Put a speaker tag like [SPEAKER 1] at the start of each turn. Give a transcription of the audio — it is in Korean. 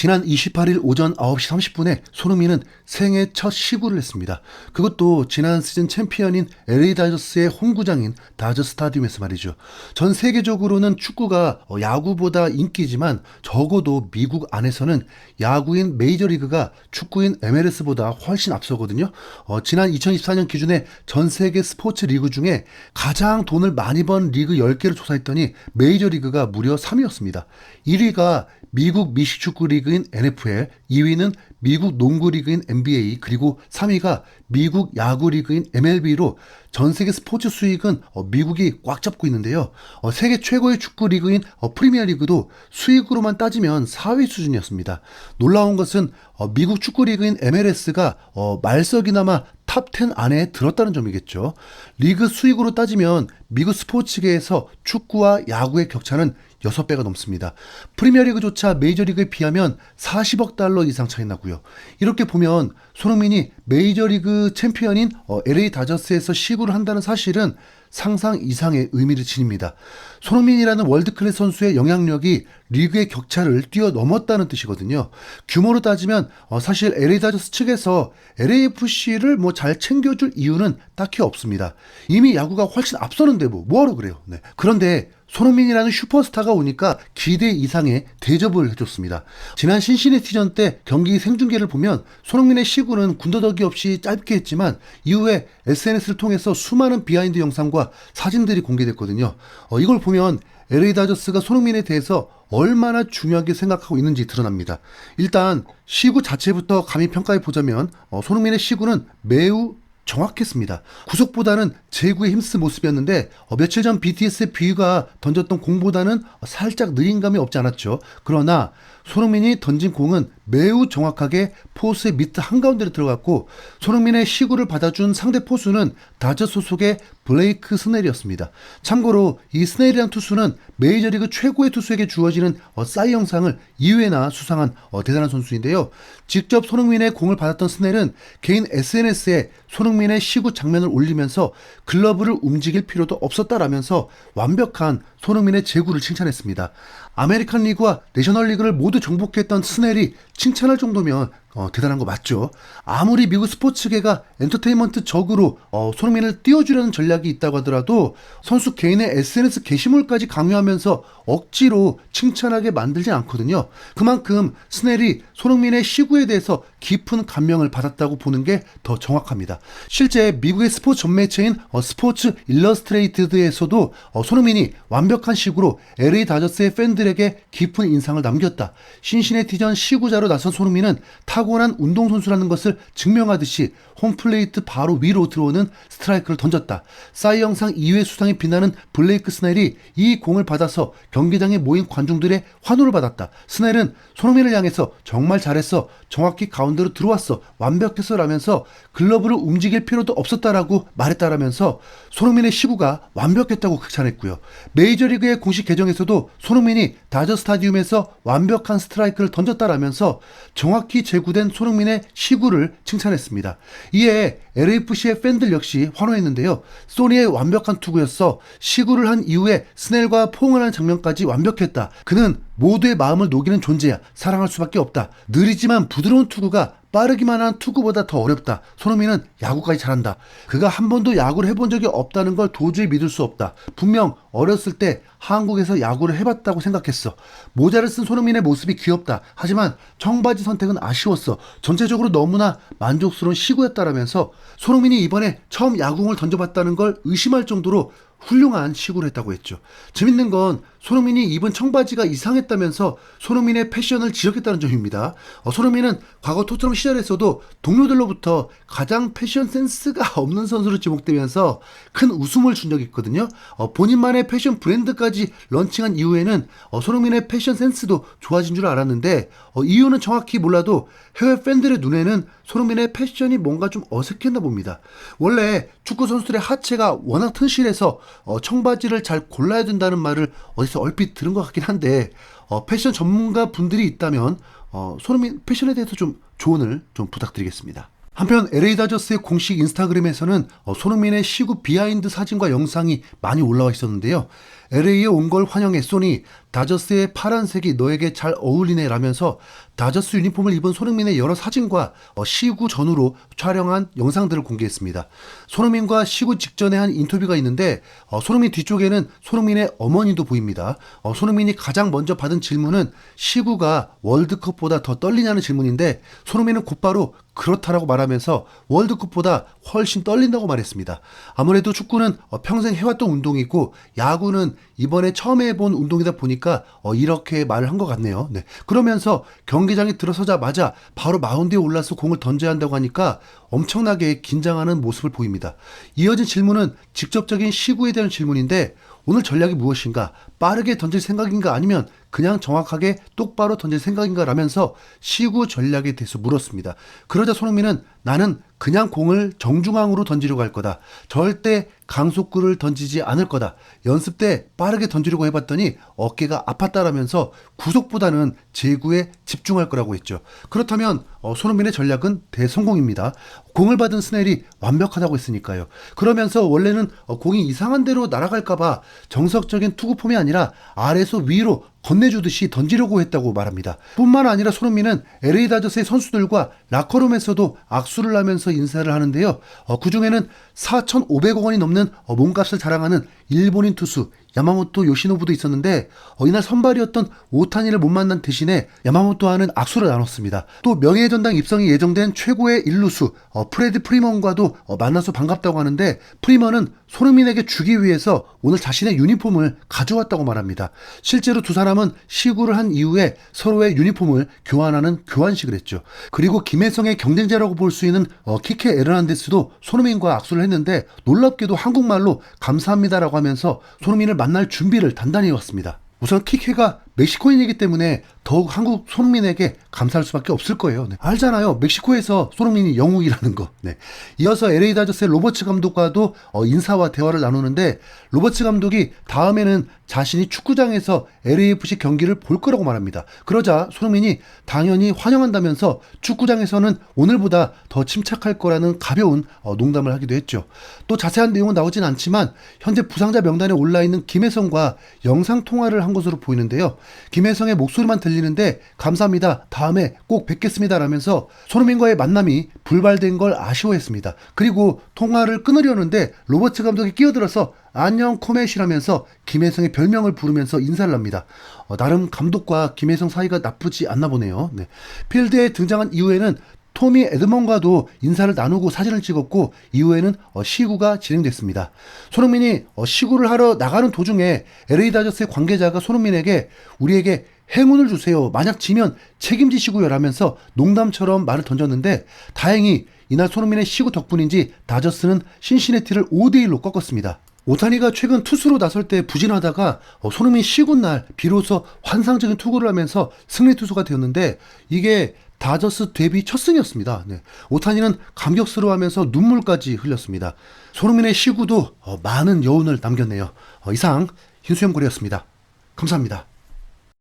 [SPEAKER 1] 지난 28일 오전 9시 30분에 손흥민은 생애 첫 시구를 했습니다. 그것도 지난 시즌 챔피언인 LA 다저스의 홈구장인 다저 스타디움에서 말이죠. 전 세계적으로는 축구가 어, 야구보다 인기지만 적어도 미국 안에서는 야구인 메이저리그가 축구인 MLS보다 훨씬 앞서거든요. 어, 지난 2024년 기준에 전 세계 스포츠 리그 중에 가장 돈을 많이 번 리그 10개를 조사했더니 메이저리그가 무려 3위였습니다. 1위가 미국 미식축구 리그인 NFL, 2위는 미국 농구 리그인 NBA, 그리고 3위가 미국 야구 리그인 MLB로 전 세계 스포츠 수익은 어, 미국이 꽉 잡고 있는데요. 어, 세계 최고의 축구 리그인 어, 프리미어 리그도 수익으로만 따지면 4위 수준이었습니다. 놀라운 것은 어, 미국 축구 리그인 MLS가 어, 말석이나마 탑10 안에 들었다는 점이겠죠. 리그 수익으로 따지면 미국 스포츠계에서 축구와 야구의 격차는 6배가 넘습니다. 프리미어리그조차 메이저리그에 비하면 40억 달러 이상 차이 나고요. 이렇게 보면 손흥민이 메이저리그 챔피언인 어, LA 다저스에서 시구를 한다는 사실은 상상 이상의 의미를 지닙니다. 손흥민이라는 월드클래스 선수의 영향력이 리그의 격차를 뛰어넘었다는 뜻이거든요. 규모로 따지면 어, 사실 LA 다저스 측에서 LAFC를 뭐 잘 챙겨줄 이유는 딱히 없습니다. 이미 야구가 훨씬 앞서는데 뭐 뭐하러 그래요. 네. 그런데 손흥민이라는 슈퍼스타가 오니까 기대 이상의 대접을 해줬습니다. 지난 신시내티전 때 경기 생중계를 보면 손흥민의 시구는 군더더기 없이 짧게 했지만 이후에 SNS를 통해서 수많은 비하인드 영상과 사진들이 공개됐거든요. 어, 이걸 보면 LA 다저스가 손흥민에 대해서 얼마나 중요하게 생각하고 있는지 드러납니다. 일단 시구 자체부터 감히 평가해 보자면 어, 손흥민의 시구는 매우 정확했습니다. 구속보다는 제구에 힘쓴 모습이었는데 어, 며칠 전 BTS의 뷔가 던졌던 공보다는 살짝 느린 감이 없지 않았죠. 그러나 손흥민이 던진 공은 매우 정확하게 포수의 밑 한가운데로 들어갔고 손흥민의 시구를 받아준 상대 포수는 다저 소속의 블레이크 스넬이었습니다. 참고로 이 스넬이란 투수는 메이저리그 최고의 투수에게 주어지는 어, 싸이 영상을 2회나 수상한 어, 대단한 선수인데요. 직접 손흥민의 공을 받았던 스넬은 개인 SNS에 손흥민의 시구 장면을 올리면서 글러브를 움직일 필요도 없었다라면서 완벽한 손흥민의 제구를 칭찬했습니다. 아메리칸 리그와 내셔널 리그를 모두 정복했던 스넬이 칭찬할 정도면 어, 대단한 거 맞죠? 아무리 미국 스포츠계가 엔터테인먼트 적으로 어, 손흥민을 띄워주려는 전략이 있다고 하더라도 선수 개인의 SNS 게시물까지 강요하면서 억지로 칭찬하게 만들지 않거든요. 그만큼 스넬이 손흥민의 시구에 대해서 깊은 감명을 받았다고 보는 게 더 정확합니다. 실제 미국의 스포츠 전매체인 어, 스포츠 일러스트레이트드에서도 어, 손흥민이 완벽한 시구로 LA 다저스의 팬들에게 깊은 인상을 남겼다. 신시내티전 시구자로 나선 손흥민은 타고난 운동선수라는 것을 증명하듯이 홈플레이트 바로 위로 들어오는 스트라이크를 던졌다. 싸이 영상 2회 수상에 빛나는 블레이크 스넬이 이 공을 받아서 경기장에 모인 관중들의 환호를 받았다. 스넬은 손흥민을 향해서 정말 잘했어. 정확히 가운데 로 들어왔어. 완벽했어. 라면서 글러브를 움직일 필요도 없었다라고 말했다라면서 손흥민의 시구가 완벽했다고 극찬했고요. 메이저리그의 공식 계정에서도 손흥민이 다저 스타디움에서 완벽한 스트라이크를 던졌다라면서 정확히 제구된 손흥민의 시구를 칭찬했습니다. 이에 LAFC의 팬들 역시 환호했는데요. 소니의 완벽한 투구였어. 시구를 한 이후에 스넬과 포옹을 하는 장면까지 완벽했다. 그는 모두의 마음을 녹이는 존재야. 사랑할 수밖에 없다. 느리지만 부드러운 투구가 빠르기만 한 투구보다 더 어렵다. 손흥민은 야구까지 잘한다. 그가 한 번도 야구를 해본 적이 없다는 걸 도저히 믿을 수 없다. 분명 어렸을 때 한국에서 야구를 해봤다고 생각했어. 모자를 쓴 손흥민의 모습이 귀엽다. 하지만 청바지 선택은 아쉬웠어. 전체적으로 너무나 만족스러운 시구였다라면서 손흥민이 이번에 처음 야구공을 던져봤다는 걸 의심할 정도로 훌륭한 시구를 했다고 했죠. 재밌는 건 손흥민이 입은 청바지가 이상했다면서 손흥민의 패션을 지적했다는 점입니다. 어, 손흥민은 과거 토트넘 시절에서도 동료들로부터 가장 패션 센스가 없는 선수로 지목되면서 큰 웃음을 준 적이 있거든요. 어, 본인만의 패션 브랜드까지 런칭한 이후에는 어, 손흥민의 패션 센스도 좋아진 줄 알았는데 어, 이유는 정확히 몰라도 해외 팬들의 눈에는 손흥민의 패션이 뭔가 좀 어색했나 봅니다. 원래 축구 선수들의 하체가 워낙 튼실해서 어, 청바지를 잘 골라야 된다는 말을 어디 서 얼핏 들은 것 같긴 한데 어, 패션 전문가 분들이 있다면 어, 손흥민 패션에 대해서 좀 조언을 좀 부탁드리겠습니다. 한편 LA 다저스의 공식 인스타그램에서는 어, 손흥민의 시구 비하인드 사진과 영상이 많이 올라와 있었는데요. LA에 온 걸 환영해 소니 다저스의 파란색이 너에게 잘 어울리네 라면서 다저스 유니폼을 입은 손흥민의 여러 사진과 어, 시구 전후로 촬영한 영상들을 공개했습니다. 손흥민과 시구 직전에 한 인터뷰가 있는데 어, 손흥민 뒤쪽에는 손흥민의 어머니도 보입니다. 어, 손흥민이 가장 먼저 받은 질문은 시구가 월드컵보다 더 떨리냐는 질문인데 손흥민은 곧바로 그렇다라고 말하면서 월드컵보다 훨씬 떨린다고 말했습니다. 아무래도 축구는 어, 평생 해왔던 운동이고 야구는 이번에 처음 해본 운동이다 보니까 어, 이렇게 말을 한 것 같네요. 네. 그러면서 경기장에 들어서자마자 바로 마운드에 올라서 공을 던져야 한다고 하니까 엄청나게 긴장하는 모습을 보입니다. 이어진 질문은 직접적인 시구에 대한 질문인데 오늘 전략이 무엇인가? 빠르게 던질 생각인가? 아니면 그냥 정확하게 똑바로 던질 생각인가? 라면서 시구 전략에 대해서 물었습니다. 그러자 손흥민은 나는 그냥 공을 정중앙으로 던지려고 할 거다. 절대 강속구를 던지지 않을 거다. 연습 때 빠르게 던지려고 해봤더니 어깨가 아팠다라면서 구속보다는 제구에 집중할 거라고 했죠. 그렇다면 어, 손흥민의 전략은 대성공입니다. 공을 받은 스넬이 완벽하다고 했으니까요. 그러면서 원래는 어, 공이 이상한 데로 날아갈까봐 정석적인 투구폼이 아니라 아래에서 위로 건네주듯이 던지려고 했다고 말합니다. 뿐만 아니라 손흥민은 LA 다저스의 선수들과 라커룸에서도 악수를 하면서 인사를 하는데요. 어, 그 중에는 4,500억 원이 넘는 어, 몸값을 자랑하는 일본인 투수 야마모토 요시노부도 있었는데 어, 이날 선발이었던 오타니를 못 만난 대신에 야마모토와는 악수를 나눴습니다. 또 명예의 전당 입성이 예정된 최고의 일루수 어, 프레드 프리먼과도 어, 만나서 반갑다고 하는데 프리먼은 손흥민에게 주기 위해서 오늘 자신의 유니폼을 가져왔다고 말합니다. 실제로 두 사람은 시구를 한 이후에 서로의 유니폼을 교환하는 교환식을 했죠. 그리고 김혜성의 경쟁자라고 볼 수 있는 어, 키케 에르난데스도 손흥민과 악수를 했는데 놀랍게도 한국말로 감사합니다라고 하면서 손흥민을 만날 준비를 단단히 해왔습니다. 우선 키케가 멕시코인이기 때문에 더욱 한국 손흥민에게 감사할 수밖에 없을 거예요. 네. 알잖아요. 멕시코에서 손흥민이 영웅이라는 거. 네. 이어서 LA 다저스의 로버츠 감독과도 어, 인사와 대화를 나누는데 로버츠 감독이 다음에는 자신이 축구장에서 LAFC 경기를 볼 거라고 말합니다. 그러자 손흥민이 당연히 환영한다면서 축구장에서는 오늘보다 더 침착할 거라는 가벼운 어, 농담을 하기도 했죠. 또 자세한 내용은 나오진 않지만 현재 부상자 명단에 올라 있는 김혜성과 영상 통화를 한 것으로 보이는데요. 김혜성의 목소리만 들리는데 감사합니다. 다음에 꼭 뵙겠습니다. 라면서 손흥민과의 만남이 불발된 걸 아쉬워했습니다. 그리고 통화를 끊으려는데 로버트 감독이 끼어들어서 안녕 코메시라면서 김혜성의 별명을 부르면서 인사를 합니다. 어, 나름 감독과 김혜성 사이가 나쁘지 않나 보네요. 네. 필드에 등장한 이후에는 토미 에드먼과도 인사를 나누고 사진을 찍었고 이후에는 어, 시구가 진행됐습니다. 손흥민이 어, 시구를 하러 나가는 도중에 LA 다저스의 관계자가 손흥민에게 우리에게 행운을 주세요. 만약 지면 책임지시고요. 라면서 농담처럼 말을 던졌는데 다행히 이날 손흥민의 시구 덕분인지 다저스는 신시내티를 5대1로 꺾었습니다. 오타니가 최근 투수로 나설 때 부진하다가 어, 손흥민 시구 날 비로소 환상적인 투구를 하면서 승리 투수가 되었는데 이게 다저스 데뷔 첫 승이었습니다. 네. 오타니는 감격스러워하면서 눈물까지 흘렸습니다. 손흥민의 시구도 어, 많은 여운을 남겼네요. 어, 이상 흰수염고리였습니다. 감사합니다.